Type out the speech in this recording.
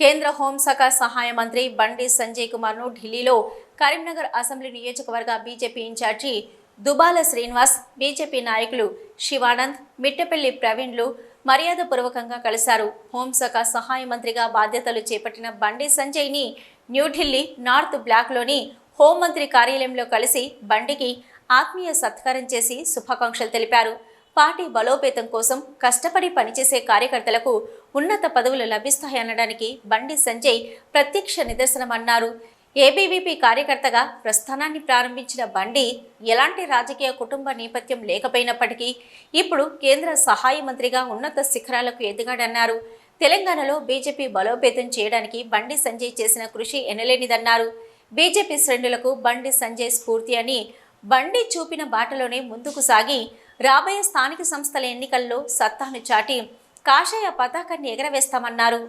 కేంద్ర హోంశాఖ సహాయ మంత్రి బండి సంజయ్ కుమార్ను ఢిల్లీలో కరీంనగర్ అసెంబ్లీ నియోజకవర్గ BJP in charge Dubala Srinivas BJP నాయకులు శివానంద్ మిట్టపల్లి ప్రవీణ్లు మర్యాదపూర్వకంగా కలిశారు. హోంశాఖ సహాయ మంత్రిగా బాధ్యతలు చేపట్టిన బండి సంజయ్ని న్యూఢిల్లీ నార్త్ బ్లాక్లోని హోంమంత్రి కార్యాలయంలో కలిసి బండికి ఆత్మీయ సత్కారం చేసి శుభాకాంక్షలు తెలిపారు. పార్టీ బలోపేతం కోసం కష్టపడి పనిచేసే కార్యకర్తలకు ఉన్నత పదవులు లభిస్తాయనడానికి బండి సంజయ్ ప్రత్యక్ష నిదర్శనమన్నారు. ఏబీవీపీ కార్యకర్తగా ప్రస్థానాన్ని ప్రారంభించిన బండి ఎలాంటి రాజకీయ కుటుంబ నేపథ్యం లేకపోయినప్పటికీ ఇప్పుడు కేంద్ర సహాయ మంత్రిగా ఉన్నత శిఖరాలకు ఎదిగాడన్నారు. తెలంగాణలో బీజేపీ బలోపేతం చేయడానికి బండి సంజయ్ చేసిన కృషి ఎనలేనిదన్నారు. బీజేపీ శ్రేణులకు బండి సంజయ్ స్ఫూర్తి అని బండి చూపిన బాటలోనే ముందుకు సాగి రాబోయే స్థానిక సంస్థల ఎన్నికల్లో సత్తాను చాటి కాషాయ పతాకాన్ని ఎగరవేస్తామన్నారు.